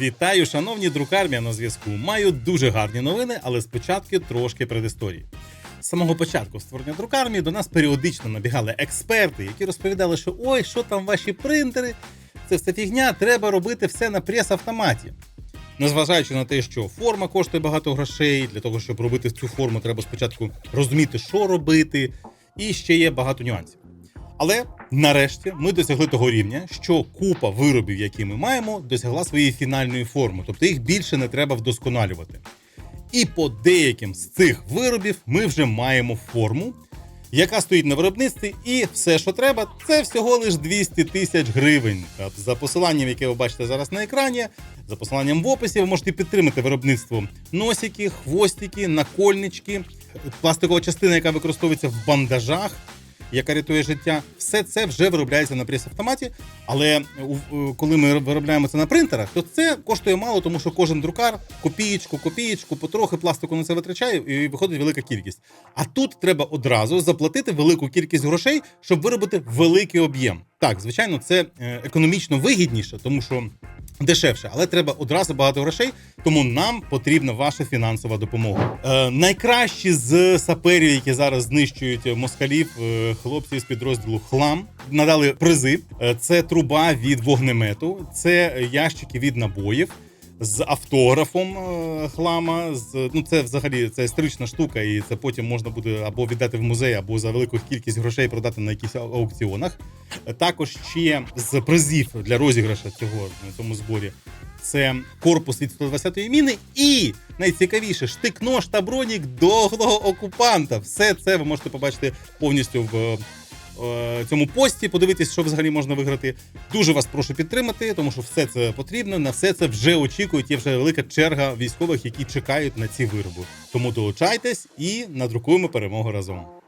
Вітаю, шановні друкармія на зв'язку. Маю дуже гарні новини, але спочатку трошки предісторії. З самого початку створення друкармії до нас періодично набігали експерти, які розповідали, що ой, що там ваші принтери, це все фігня, треба робити все на прес-автоматі. Незважаючи на те, що форма коштує багато грошей, для того, щоб робити цю форму, треба спочатку розуміти, що робити, і ще є багато нюансів. Але нарешті ми досягли того рівня, що купа виробів, які ми маємо, досягла своєї фінальної форми, тобто їх більше не треба вдосконалювати. І по деяким з цих виробів ми вже маємо форму, яка стоїть на виробництві, і все, що треба, це всього лиш 200 тисяч гривень. За посиланням, яке ви бачите зараз на екрані, за посиланням в описі, ви можете підтримати виробництво носики, хвостики, накольнички, пластикова частина, яка використовується в бандажах яка рятує життя. Все це вже виробляється на прес-автоматі. Але у- у- коли ми виробляємо це на принтерах, то це коштує мало, тому що кожен друкар копієчку, копієчку, потрохи пластику на це витрачає, і виходить велика кількість. А тут треба одразу заплатити велику кількість грошей, щоб виробити великий об'єм. Так, звичайно, це е, економічно вигідніше, тому що дешевше, але треба одразу багато грошей, тому нам потрібна ваша фінансова допомога. Е, найкращі з саперів, які зараз знищують москалів, е, хлопці з підрозділу Хлам надали призи. Е, це труба від вогнемету, це ящики від набоїв. З автографом е, хлама, з ну це взагалі це історична штука, і це потім можна буде або віддати в музей, або за велику кількість грошей продати на якихось аукціонах. Також ще з призів для розіграша цього на цьому зборі. Це корпус від 120-ї міни і найцікавіше штик-нож та бронік доглого окупанта. Все це ви можете побачити повністю в цьому пості. Подивитись, що взагалі можна виграти. Дуже вас прошу підтримати, тому що все це потрібно. На все це вже очікують. Є вже велика черга військових, які чекають на ці вироби. Тому долучайтесь і надрукуємо перемогу разом.